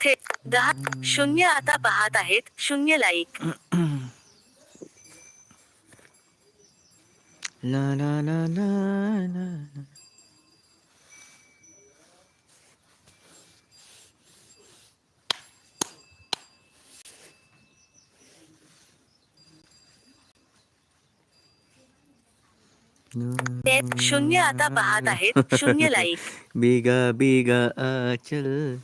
थेट दहा शून्य आता पाहत आहेत शून्य लाईक ला ला ला ला ला थेट शून्य आता पाहत आहेत. शून्य लाईक बिगा बिगा आचल.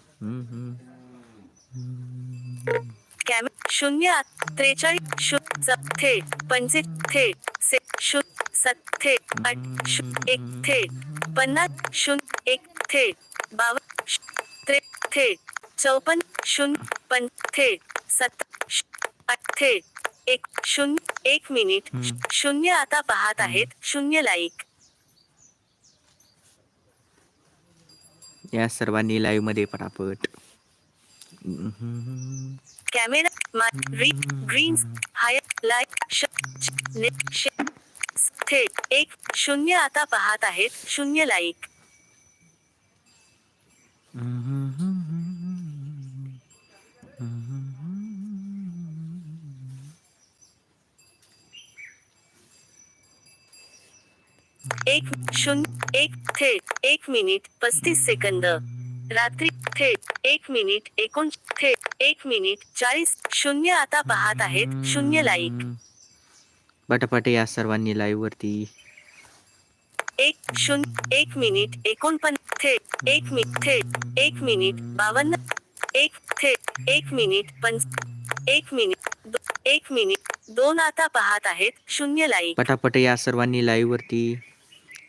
कॅम शून्य त्रेचाळीस थेट पंचे थेट. से शू सत थेट आठ शू एक थेट. पन्नास शून्य एक थेट. बावन्न श- त्रे थेट. चौपन्न शून्य पन थेट. सत आठ थेट. एक शून्य एक मिनिट. शून्य आता पाहत आहेत. शून्य लाईक. या सर्वांनी लाईव्हमध्ये पटापट. कॅमेरा ग्रीन हाय लाईक थेट. एक शून्य आता पाहत आहेत. शून्य लाईक. एक शून्य एक थेट एक मिनिट पस्तीस सेकंद. रात्री थेट एक मिनिट एकोण थेट एक मिनिट चाळीस शून्य आता पाहत आहेत शून्य लाईक पटापट या सर्वांनी लाईव्ह वरती. एक शून्य एक मिनिट एकोणपन्न थेट एक मिनिट थेट एक मिनिट बावन्न एक थेट एक मिनिट पंच एक मिनिट एक मिनिट दोन आता पाहत आहेत शून्य लाईक पटापट या सर्वांनी लाईव्ह वरती.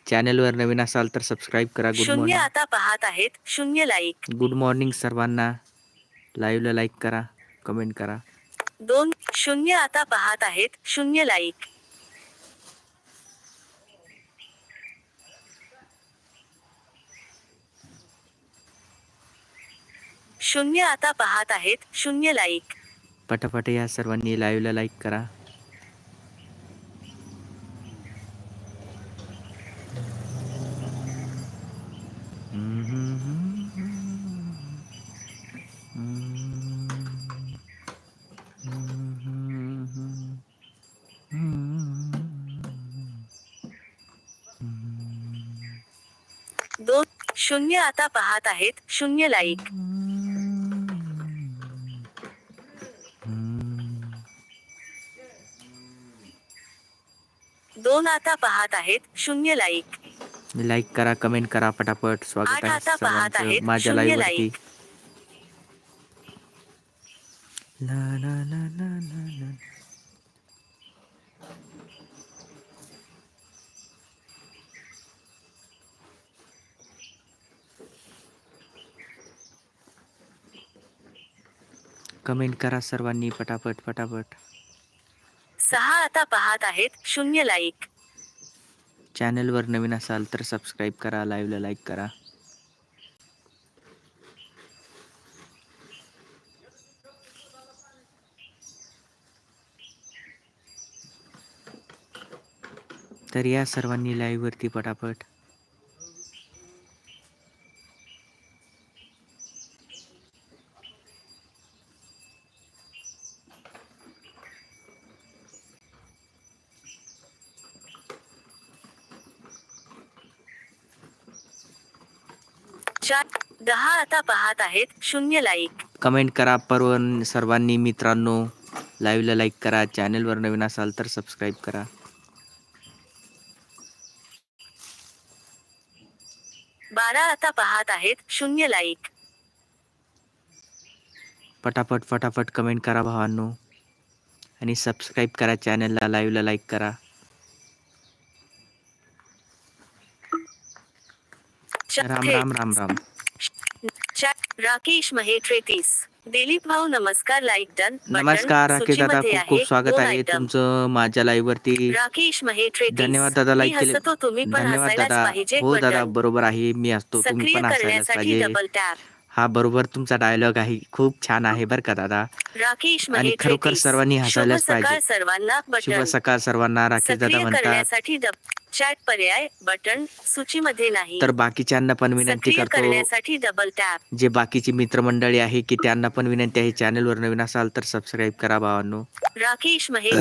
चॅनलवर नवीन असाल तर सबस्क्राईब करा. गुड शून्य मॉर्निंग आता पाहत आहेत शून्य लाईक गुड मॉर्निंग सर्वांना. लाईव्हला लाईक करा कमेंट करा. दोन शून्य आता पाहत आहेत शून्य लाईक शून्य आता पाहत आहेत शून्य लाईक पटापट या सर्वांनी लाईव्हला लाईक करा. आता पाहत आहेत शून्य लाईक दोन आता पाहत आहेत शून्य लाईक लाईक करा कमेंट करा पटापट स्वागत आठ आहे आता पाहत सर्वांचं आहेत माझ्या शून्य लाईव्ह वरती लाईक. ला ला ला ला ला ला. कमेंट करा सर्वांनी पटापट पटापट. सहा आता पाहत आहेत शून्य लाईक चॅनलवर नवीन असाल तर सबस्क्राईब करा लाईव्हला लाईक करा. तर या सर्वांनी लाईव्हवरती पटापट. चार दहा आता पाहत आहेत. शून्य लाईक कमेंट करा पर्व सर्वांनी मित्रांनो. लाईव्हला लाईक करा. चॅनलवर नवीन असाल तर सबस्क्राईब करा. बारा आता पाहत आहेत. शून्य लाईक पटापट फटाफट कमेंट करा भावांनो. आणि सबस्क्राईब करा. चॅनलला लाईव्हला लाईक करा. राम राम राम राम. राकेश महे त्रेतीस दिलीप भाऊ नमस्कार. लाईक डन नमस्कार राकेश दादा. खूप खूप. स्वागत आहे. तुमचं माझ्या लाईव्ह वरती. राकेश महे त्रेतीस धन्यवाद दादा. लाईक केले तुम्ही पण धन्यवाद हसायलाच दादा. पाहिजे हो दादा. बरोबर आहे. मी असतो तुम्ही सक्रिय पण करण्यासाठी पाहिजे. डबल टॅप हा बरोबर तुमचा डायलॉग आहे. खूप छान आहे बरं का दादा. राकेश आणि खरोखर. सर्वांनी हसायलाच पाहिजे. सर्वांना शुभ सकाळ सर्वांना. राकेश दादा म्हणतात. चॅट पर्याय बटन सूचीमध्ये नाही. तर बाकीच्यांना पण विनंती करतो. डबल टॅप जे बाकीची मित्रमंडळी आहे की त्यांना पण विनंती आहे चॅनलवर नवीन असाल तर सबस्क्राईब करा भावांनो. राकेश महेश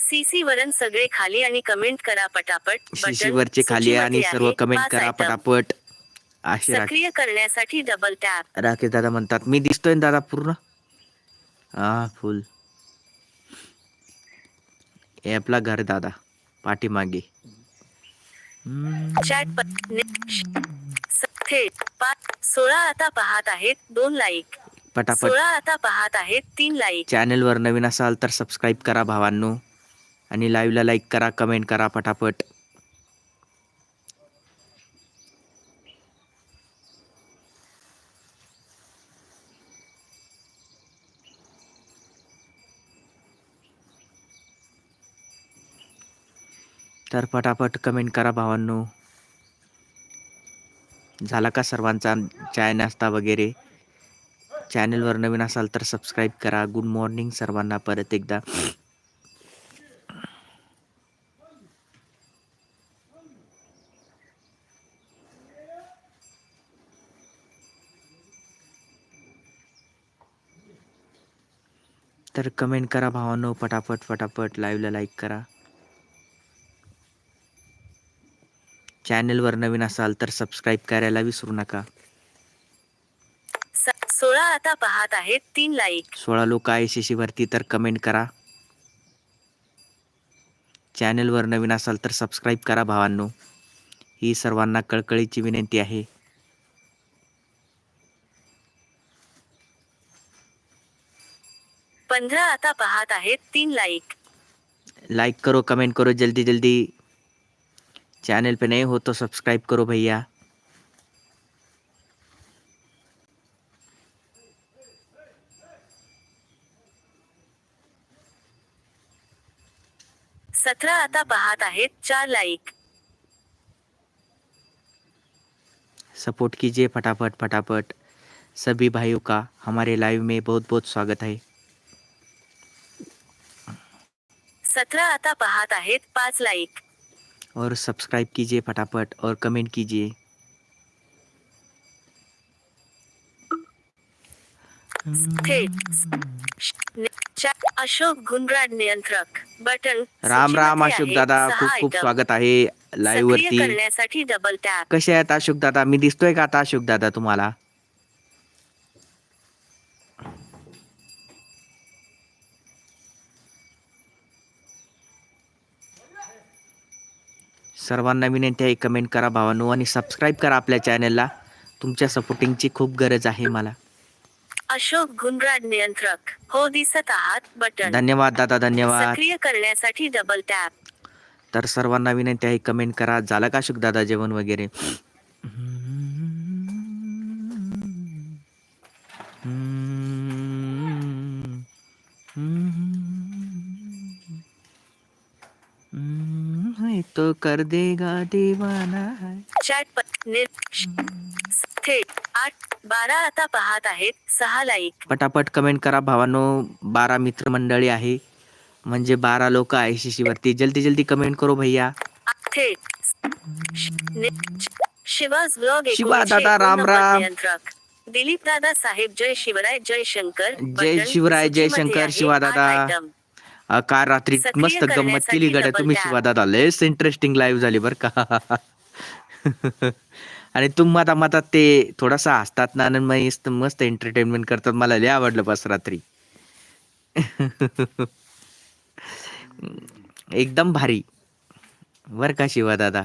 सीसी वरन सगळे खाली आणि कमेंट करा पटापट. बटन शिशीवरचे खाली आणि सर्व. कमेंट करा. पटापट. असे राख- सक्रिय करण्यासाठी डबल टॅप राकेश दादा म्हणतात मी दिसतोय ना दादा पूर्ण. हा फुल. हे आपला घर दादा पाठीमागे. हम्म. चॅट प- ने- श- स- थेट पाच. सोळा आता पाहत आहेत दोन लाईक पटापट. सोळा आता पाहत आहेत तीन लाईक चॅनलवर नवीन असाल तर सबस्क्राईब करा भावांनो. आणि लाईव्हला लाईक करा कमेंट करा पटापट. तर पटापट कमेंट करा भावांनो. झाला का सर्वांचा चाय नाश्ता वगैरे? चॅनलवर नवीन असाल तर सबस्क्राईब करा. गुड मॉर्निंग सर्वांना परत एकदा. तर कमेंट करा भावांनो. पटापट पटापट. लाईव्हला लाईक करा. चॅनलवर नवीन असाल तर सबस्क्राईब करायला विसरू नका. सोळा आता पाहत आहेत तीन लाईक सोळा लोक आहे शिशीवरती तर कमेंट करा. चॅनलवर नवीन असाल तर सबस्क्राईब करा भावांनो. ही सर्वांना कळकळीची विनंती आहे. पंधरा आता पाहत आहेत तीन लाईक लाइक करो कमेंट करो जल्दी जल्दी. चैनल पे नए हो तो सब्सक्राइब करो भैया। सतरा आता पाहत आहेत चार लाईक सपोर्ट कीजिए फटाफट फटाफट। सभी भाइयों का हमारे लाइव में बहुत बहुत स्वागत है। सतरा आता पाहत आहेत पाच लाईक और सब्सक्राइब कीजिए फटाफट और कमेंट कीजिए अशोक गुंडराड नियंत्रक बटन राम राम अशोक. दादा खूप खूप. स्वागत आहे लाईव्ह वरती करण्यासाठी डबल टॅप कसे आहेत अशोक दादा मी दिसतोय का आता अशोक दादा तुम्हाला सर्वांना विनंती आहे कमेंट करा भावानो आणि सबस्क्राईब करा आपल्या चॅनलला तुमच्या सपोर्टिंगची खूप गरज आहे मला. अशोक गुंडराड नियंत्रक. हो दिसत आहात बटन. धन्यवाद दादा धन्यवाद. सक्रिय करण्यासाठी डबल टॅप तर सर्वांना विनंती आहे कमेंट करा. झालं का अशोक दादा जेवण वगैरे? तो कर देगा दीवाना चॅट थेट आठ बारा आता पाहत आहेत सहा लाईक. पटापट कमेंट करा भावानो बारा मित्रमंडळी आहे. म्हणजे बारा लोक आहे शिशीवरती जल्दी जल्दी कमेंट करो भैया. थेट. शिवाज ब्लॉग शिवा दादा, राम राम. दिलीप दादा साहेब जय शिवराय जय शंकर. जय शिवराय, जय शंकर, शिवा दादा. अ, काल रात्री सक्रिय मस्त गंमत करण्यासाठी केली गड्या तुम्ही tap. शिवा दादा लेस इंटरेस्टिंग लाईव्ह झाली बर का. आणि तुम आता मतात ते थोडासा हसतात ना आणि मस्त मस्त एंटरटेनमेंट करतात. मला लय आवडलं बस रात्री. एकदम भारी. बर का शिवा दादा?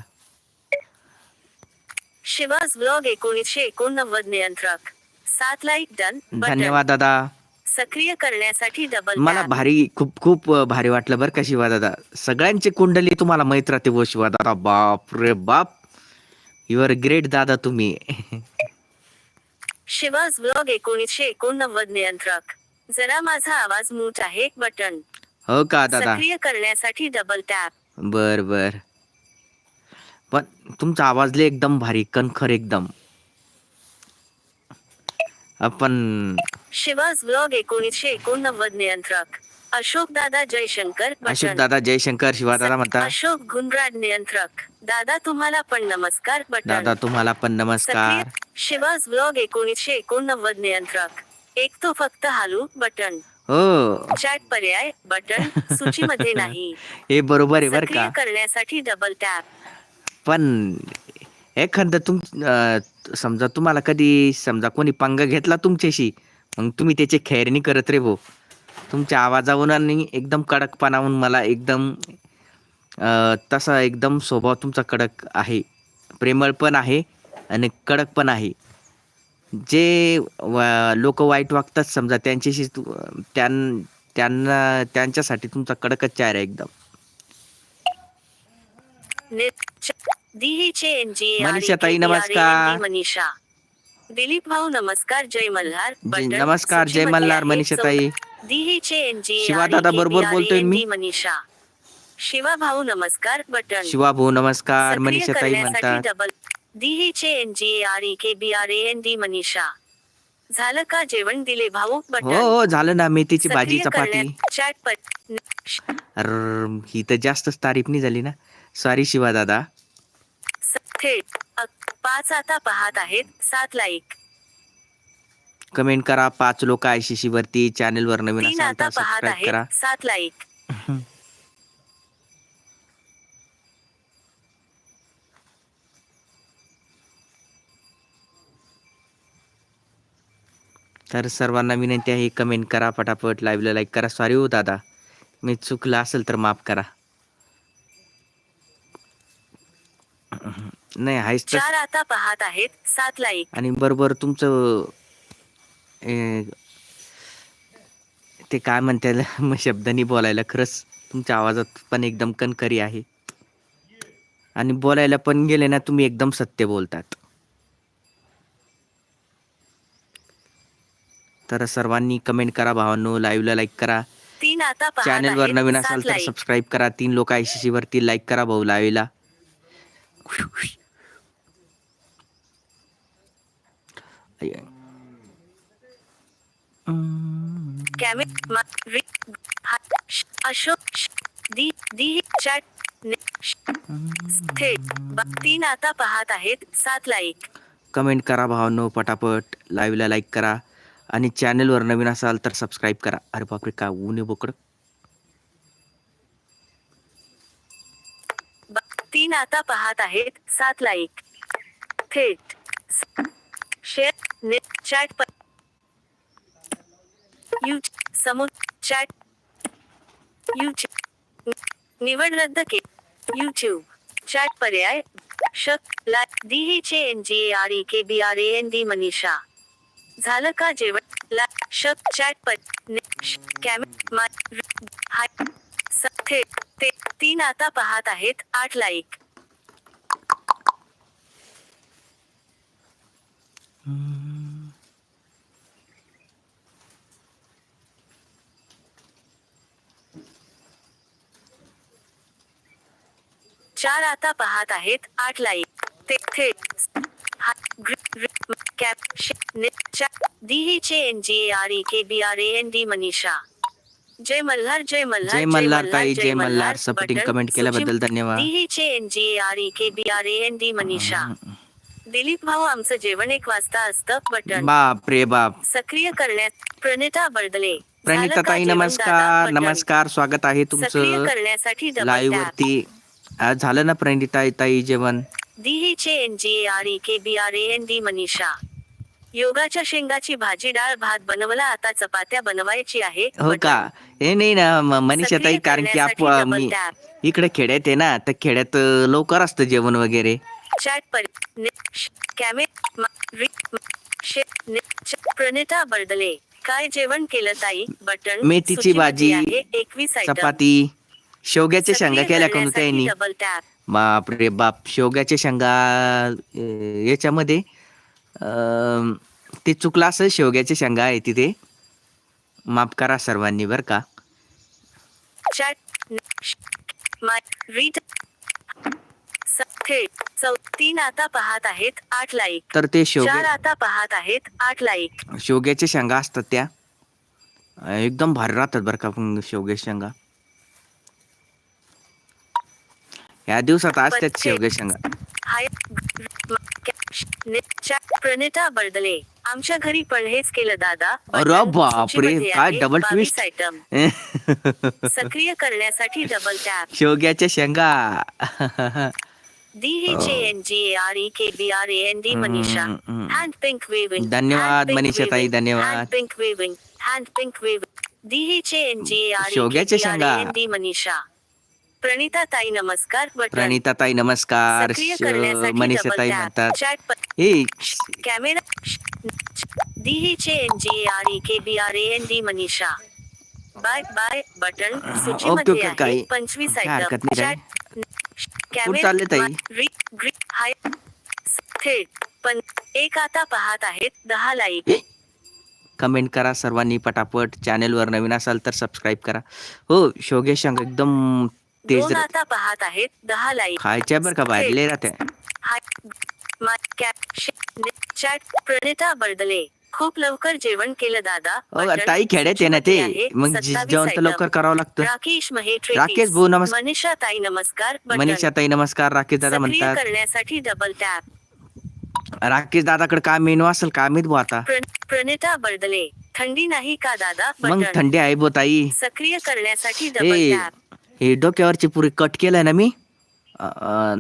शिवाज ब्लॉग एकोणीसशे एकोणनव्वद नियंत्रक. सात लाईक डन बटन धन्यवाद दादा. सक्रिय करण्यासाठी डबल मला. भारी खूप खूप भारी वाटलं बरं का शिवा दादा सगळ्यांची कुंडली तुम्हाला माहीत राहते व शिवा दादा बाप रे बाप. युअर ग्रेट दादा तुम्ही. शिवाज ब्लॉग एकोणीसशे एकोणनव्वद नियंत्रक. जरा माझा आवाज मूट आहे बटन. हो का दादा? सक्रिय करण्यासाठी डबल टॅप बर बर. पण तुमचा आवाज लय एकदम भारी कणखर एकदम. आपण शिवाज ब्लॉग एकोणीसशे एकोणनव्वद नियंत्रक. अशोक दादा जयशंकर अशोक दादा जयशंकर शिवा दादा म्हणता. अशोक गुणराज नियंत्रक. दादा तुम्हाला पण नमस्कार बटन. दादा तुम्हाला पण नमस्कार. शिवाज ब्लॉग एकोणीसशे एकोणनव्वद नियंत्रक. एक तो फक्त हालू बटन. हो. चॅट पर्याय बटन सूचीमध्ये नाही. हे बरोबर आहे बर सक्रिय का करण्यासाठी डबल टॅप पण एखादं तुम अं, समजा तुम्हाला कधी समजा कोणी पंगा घेतला तुमच्याशी मग तुम्ही त्याची खैरणी करत रे भाऊ. तुमच्या आवाजावरून आणि एकदम कडकपणाहून मला एकदम तसा एकदम स्वभाव तुमचा कडक आहे. प्रेमळ पण आहे आणि कडक पण आहे. जे लोक वाईट वागतात समजा त्यांच्याशी तू त्यां त्यांना त्यांच्यासाठी तुमचा कडकच चार आहे एकदम. एनजी मनीषाताई, नमस्कार. दिलीप भाऊ नमस्कार जय मल्हार. नमस्कार जय मल्हार. मनीषाताई. चौ- शिवा दादा बरोबर बोलतोय मी. मनीषा. शिवा भाऊ नमस्कार बटन. शिवा भाऊ नमस्कार मनीषाताई म्हणतात. Double दिहीचे NG R E K B R A N D Manisha. झालं का जेवण दिले भाऊ हो बटन? हो झालं ना मेथीची भाजी चपाती. चॅट पट ही तर जास्तच तारीफ नाही झाली ना. सॉरी शिवा दादा. थेट पाच आता पाहत आहेत सात लाईक कमेंट करा पाच लोक आयसीसी वरती चॅनल वर नवीन तीन असाल आता तर पाहत सबस्क्राईब करा. आहेत सात लाईक तर सर्वांना विनंती आहे कमेंट करा पटापट लाईव्हला लाईक करा. सॉरी हो दादा. मी चुकलं असेल तर माफ करा. नाही तर चार आता पाहत आहेत सात लाईक आणि बरोबर तुमचं ए, ते काय म्हणते मग शब्दांनी बोलायला खरंच तुमच्या आवाजात पण एकदम कणकरी आहे. आणि बोलायला पण गेले ना तुम्ही एकदम सत्य बोलतात. तर सर्वांनी कमेंट करा भावांनो लाईव्हला लाईक करा. तीन आता पाहत चॅनल वर आहेत नवीन असाल तर सबस्क्राईब करा. तीन लोक आयसीसी वरती लाईक करा भाऊ लाईव्हला हा- श- अशोक दी दी चॅट थेट तीन आता पाहत आहेत सात लाईक कमेंट करा भावांनो पटापट. लाईव्हला लाईक करा. आणि चॅनलवर नवीन असाल तर सबस्क्राईब करा. अरे बापरे काय ऊन बोकड. तीन आता पाहत आहेत सात लाईक थेट शेअर चॅट प- यू समोर चॅट यूट्यूब निवड रद्द के यूट्यूब चॅट पर्याय शक ला दिहीचे N G A R E K B R A N D Manisha. झालं का जेवण? ला शक चॅट पर ने- हाय स- ते तीन आता पाहत आहेत आठ लाईक. चार आता पाहत आहेत आठ लाईक ते थेट हा कॅप श- ने- चा- दिहीचे N G A R E K B R A N D Manisha. जय मल्हार जय मल्हार जय मल्हार ताई जय मल्हार. सपोर्टिंग कमेंट केल्याबद्दल धन्यवाद. दिहीचे N G A R E K B R A N D Manisha. Dilip भाऊ आमचं जेवण एक वाजता असतं. बटन. बाप रे बाप. सक्रिय करण्यात प्रणिता बडदले. प्रणिता ताई नमस्कार. नमस्कार. स्वागत आहे सक्रिय तुमचं लाईव्ह. वरती. आज झालं ना प्रणिता ताई जेवण? दिहीचे N G A R E K B R A N D Manisha. योगाच्या शेंगाची भाजी डाळ भात बनवला आता चपात्या बनवायची आहे. हो बटन. का? हे नाही ना म- मनीषा ताई कारण की आप करण्यासाठी डबल मी टॅप. इकडे खेड्यात आहे ना तर खेड्यात अं, लवकर असतं जेवण वगैरे. चॅट पर ने- श- कॅमे मा- रि- म- शे- ने- च- प्रणिता बर्दले. काय जेवण केलं ताई? बटन मेथीची भाजी, आहे एकवीस आयटम चपाती. शेवग्याच्या शेंगा केल्या का मग करण्यासाठी त्यांनी डबल टॅप बाप रे बाप शेवग्याच्या शेंगा अं, याच्यामध्ये अं, ते चुकलं असेल शेवग्याच्या शेंगा आहे तिथे. माफ करा सर्वांनी बरं का. चॅट न- श- माय रीड स- थेट चौ तीन आता पाहत आहेत आठ लाईक तर ते चार आता पाहत आहेत आठ लाईक शेवग्याच्या शेंगा असतात त्या. एकदम भारी राहतात बरं का पण शेवगे शेंगा. या दिवसात असतात शेवगे शेंगा हाय. प्रणिता बर्दले. आमच्या घरी पण हेच केलं दादा. अरे बापरे, काय 22 twist. item. सक्रिय करण्यासाठी डबल टॅप शेवग्याच्या शेंगा. D H N G R E K B R A N D Manisha. Hand pink waving धन्यवाद, मनीषा ताई, धन्यवाद. Pink waving hand pink waving D H N G R शेवग्याच्या शेंगा. N D Manisha. प्रणिता ताई नमस्कार. बटन प्रणिता ताई नमस्कार. सक्रिय श- करण्यासाठी मनीषा डबल ताई टॅप म्हणतात camera D H N G R E K B R A N D Manisha. Bye bye button okay, सूचीमध्ये ओके, आहे. काही- पंचवीस काही आयटम हरकत नाही, चॅट कुठं चालले ताई? रि- ग्रि- हाय थेट. पण एक आता पाहत आहेत दहा लाईक कमेंट करा सर्वांनी पटापट. चॅनेलवर नवीन असाल तर सबस्क्राईब करा. हो शेवगे शेंगा एकदम दोन आता पाहत आहेत. दहा लाईक खायच्या बरं का बाहेर लय राहते. मा- चॅट प्रणिता बर्दले. खूप लवकर जेवण केलं दादा. ताई खेड्यात आहे ना ते. मग जे- 27 जेवण तर. लवकर करावं लागतं. राकेश राकेश भाऊ, नमस्कार. मनीषा ताई नमस्कार. मनीषा ताई नमस्कार. राकेश दादा म्हणतात. करण्यासाठी डबल टॅप राकेश दादाकडे काय मेनू असेल माहीत बुवा आता. प्रण- प्रणिता बर्दले. थंडी नाही का दादा? मग थंडी आहे बो ताई. सक्रिय करण्यासाठी डबल टॅप हे डोक्यावरची पुरी कट केलंय ना मी?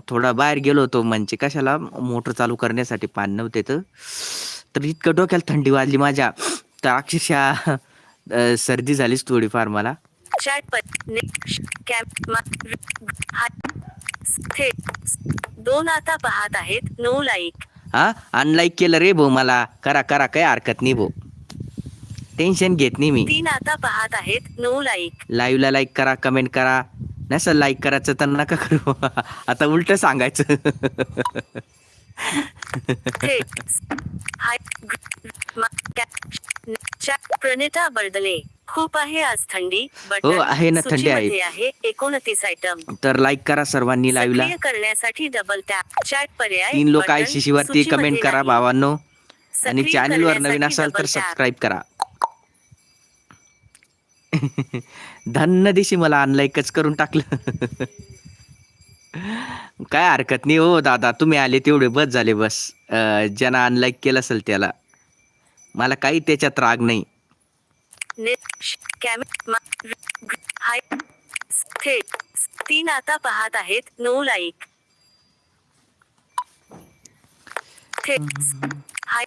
थोडा बाहेर गेलो होतो म्हणजे कशाला? मोटर चालू करण्यासाठी पाणी नव्हते तर. इतकं डोक्याला थंडी वाजली माझ्या. तर अक्षरशः सर्दी झालीच थोडीफार मला. दोन आता पाहत आहेत नो लाईक हा? अनलाईक केलं रे भाऊ मला. करा करा काही हरकत नाही भाऊ टेन्शन घेत नाही मी. तीन आता पाहत आहेत. नो लाईक लाईव्हला लाईक करा कमेंट करा. नसेल लाईक करायचं तर नका करू. आता उलट सांगायचं. प्रणिता बर्दले खूप आहे आज थंडी हो, आहे ना, थंडी आहे. एकोणतीस आयटम तर लाईक करा सर्वांनी लाईव्हला करण्यासाठी डबल टॅप चॅट पर्याय तीन लोक आहे शिशीवरती कमेंट करा नाही. भावांनो. आणि चॅनलवर नवीन असाल तर. सबस्क्राईब करा. धन्न दिशी मला अनलाईकच करून टाकलं. काय हरकत नाही हो दादा तुम्ही आले तेवढे बस झाले बस. ज्यांना अनलाईक केलं असेल त्याला. मला काही त्याच्यात राग नाही. तीन आता पाहत आहेत no like hi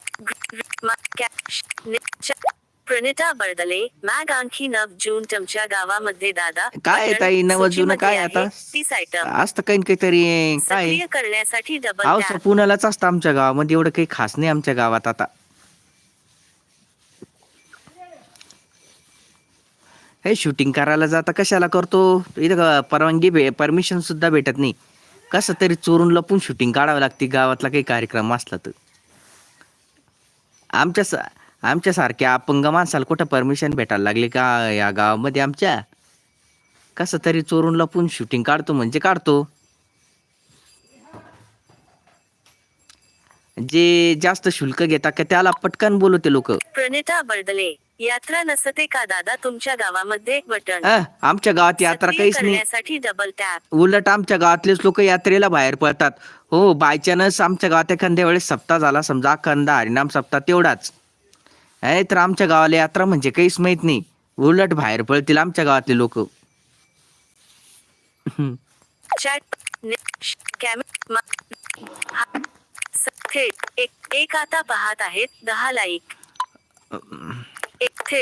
Pranita Bardale मॅग आणखी नव जून तुमच्या गावामध्ये दादा. काय ताई, नव जून काय आता? तीस आयटम असतं काही काहीतरी काय? सक्रिय करण्यासाठी डबल पुण्यालाच असतं आमच्या गावामध्ये एवढं काही खास नाही आमच्या गावात आता. हे शूटिंग करायला जाता कशाला करतो? इथं का परवानगी भे परमिशन सुद्धा भेटत नाही. कसं तरी चोरून लपून शूटिंग काढावं लागते गावातला काही कार्यक्रम असला तर. आमच्या स आमच्यासारख्या अपंग माणसाला कुठं परमिशन भेटायला लागली का या गावामध्ये आमच्या? कसं तरी चोरून लपून शूटिंग काढतो म्हणजे काढतो. जे जास्त शुल्क घेतात का त्याला पटकन बोलवते लोक. प्रणिता बर्दले यात्रा नसते का दादा तुमच्या गावामध्ये बटन? आमच्या गावात यात्रा सक्रिय काहीच नाही. करण्यासाठी डबल टॅप उलट आमच्या गावातलेच लोक यात्रेला बाहेर पडतात. हो बायचानस आमच्या गावात एखाद्या वेळेस सप्ताह झाला समजा अखंदा हरिनाम सप्ताह तेवढाच. आहे तर आमच्या गावाला यात्रा म्हणजे काहीच माहीत नाही. उलट बाहेर पडतील आमच्या गावातले लोक. एक आता पाहत आहेत दहा लाईक. एक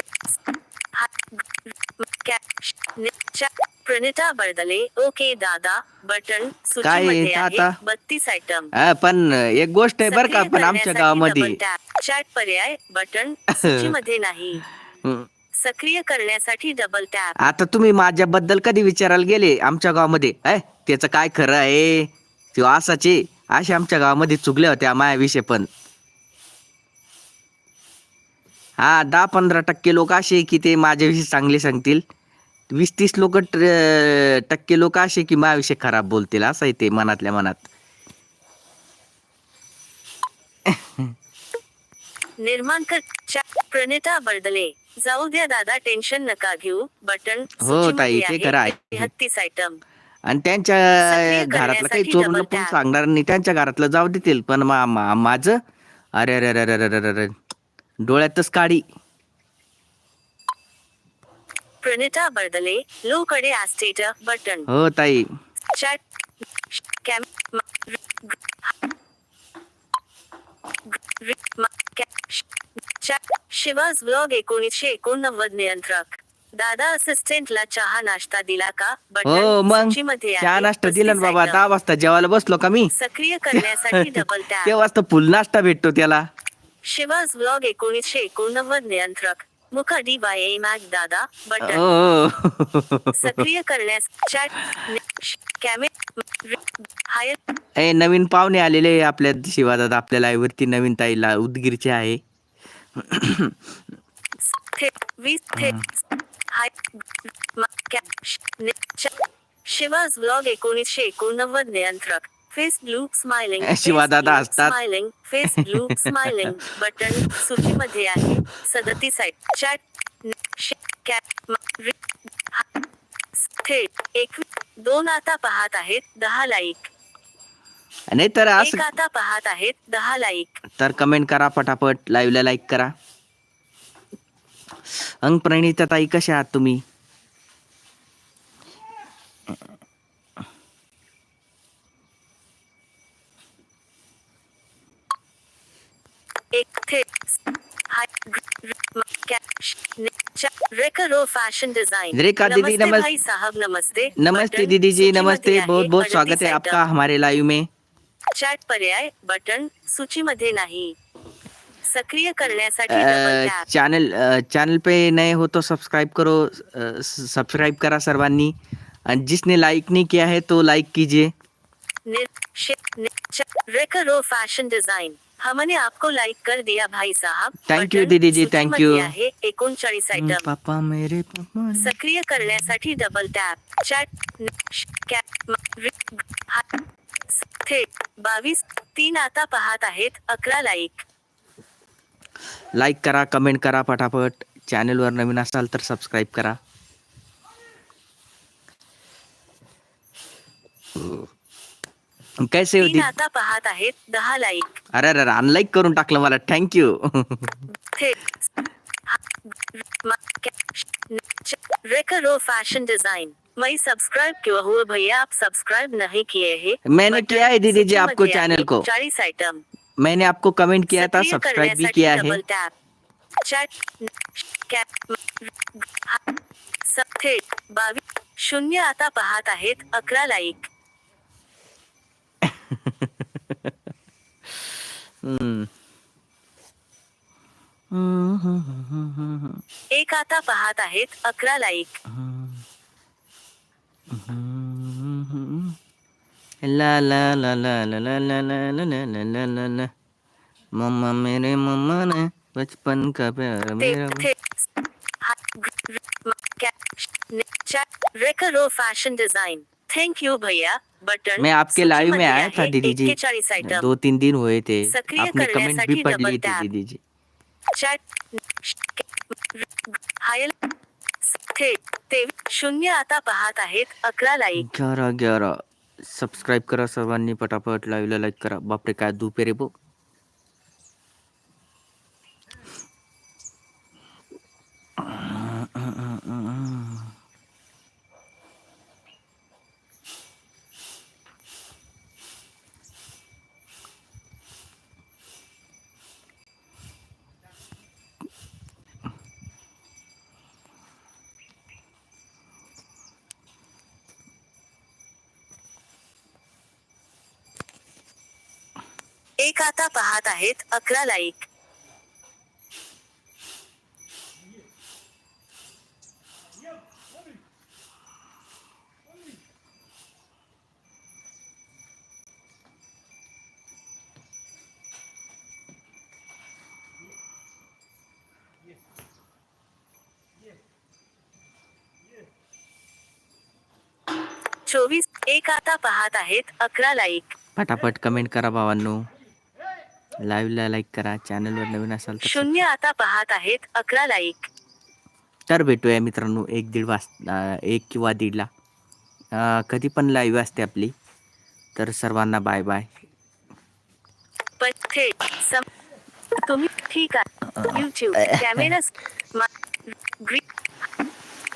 प्रणिता बर्दले ओके दादा. बटन आहे. आता? बत्तीस आयटम पण एक गोष्ट आहे बरं का पण आमच्या गावामध्ये चॅट पर्याय बटन सूचीमध्ये नाही. सक्रिय करण्यासाठी डबल टॅप आता तुम्ही माझ्याबद्दल कधी विचारायला गेले आमच्या गावामध्ये? अय त्याचं काय खरं आहे? तो असाचे असे आमच्या गावामध्ये चुकले होत्या मायाविषयी पण. हा दहा पंधरा टक्के लोक असे की ते माझ्याविषयी चांगले सांगतील. वीस तीस लोक टक्के लोक असे की माझ्याविषयी खराब बोलतील असं आहे ते मनातल्या मनात. निर्माण प्रणिता बर्दले जाऊ द्या दादा टेन्शन नका घेऊ. बटन हो, ताई, ते करा. तेहत्तीस आयटम आणि त्यांच्या घरातलं काही चोर. सांगणार नाही. त्यांच्या घरातलं जाऊ देतील पण माझं? अरे अरे अरे अरे अरे अरे. डोळ्यातच काळी प्रणिता बर्दले लो कडे ॲस्टेट बटन हो ताई. चॅट कॅम शिवाज ब्लॉग एकोणीसशे एकोणनव्वद नियंत्रक. दादा असिस्टंटला चहा नाश्ता दिला का? हो मग. चहा नाश्ता दिला ना 35 बाबा. दहा वाजता जेवायला बसलो का मी? सक्रिय करण्यासाठी डबल टॅप ते वाजता फुल नाश्ता भेटतो त्याला. शिवाज ब्लॉग एकोणीसशे एकोणनव्वद नियंत्रक. मुख डी बाय ए मॅक दादा बटन. सक्रिय करण्यास चॅट कॅमे ए नवीन पाहुणे आलेले आपल्या शिवादादा आपल्या लाईव्ह वरती नवीन ताईला उदगीरचे आहे. वीस हाय. शिवाज ब्लॉग एकोणीसशे एकोणनव्वद नियंत्रक. फेस ब्लू स्माइलिंग शिवादादा असतात. Smiling face blue smiling button सूचीमध्ये आहे. सदतीस आहे चॅट नि- श- कॅ- म- रि- हा- थे एक दोन आता पाहत आहेत दहा लाईक नाही तर एक असं आता पाहत आहेत दहा लाईक तर कमेंट करा पटापट लाईव्हला लाईक करा. अंग प्रणिता ताई कशा आहात तुम्ही? एक थे फ़ैशन डिज़ाइन रेखा दीदी, नमस- भाई साहब नमस्ते नमस्ते दीदी जी नमस्ते। बहुत बहुत स्वागत है आपका हमारे लाइव में। चॅट पर्याय बटन सूचीमध्ये नाही. सक्रिय करण्यासाठी चैनल चैनल पे नए हो तो सब्सक्राइब करो सब्सक्राइब करा सर्वांनी। जिसने लाइक नहीं किया है तो लाइक कीजिए। Fashion design. हमने आपको लाइक कर दिया भाई साहब you, बटन दीदी जी, सूचीमध्ये you. आहे एकोणचाळीस आयटम पापा मेरे पापा सक्रिय करण्यासाठी डबल टॅप चॅट नि- श- कॅ- म- रि- हा- स- थे. बावीस तीन आता पाहत आहेत अकरा लाईक लाईक करा कमेंट करा पटापट. चॅनलवर नवीन असाल तर सबस्क्राईब करा. कैसे होती आता पाहत आहेत. दहा लाईक अरे अरे अनलाईक करून टाकलं मला. थँक्यू रेकरो फ़ैशन डिज़ाइन मैं सब्सक्राइब क्यों हुए भैया आप सब्सक्राइब नहीं किए हैं. मैंने किया है दीदी जी आपको चैनल को. 40 आइटम मैंने आपको कमेंट किया था सब्सक्राइब भी किया है। शून्य आता पाहत आहेत अकरा लाईक एक आता पाहत आहेत अकरा लाईक ला ला ला ला ला ला ला ला ला ला ला ला ला ला मम्मा मेरे मम्मा ने बचपन का प्यार मेरा हा- फॅशन डिज़ाइन थैंक यू भैया. बटन मैं आपके लाइव में आया था दीदी जी. दो तीन दिन हुए थे. आपने कमेंट भी पढ़ लिए थे दीदी जी. शून्य आता पाहत आहेत. अकरा लाईक ग्यारह ग्यारह. सबस्क्राईब करा सर्वांनी पटापट. लाईव्हला लाईक करा. बापरे काय दुपे रे बो. एक आता पाहत आहेत अकरा लाईक. चोवीस एक आता पाहत आहेत अकरा लाईक. पटापट कमेंट करा भावांनो. लाईव्हला लाईक करा चॅनलवर नवीन असाल तर शून्य आता पाहत आहेत अकरा लाईक. तर भेटूया मित्रांनो एक दीड वाज एक किंवा दीडला अं, कधी पण लाईव्ह असते आपली. तर सर्वांना बाय बाय. पण थेट सम तुम्ही ठीक आहे. युट्यूब कॅमेरा ग्री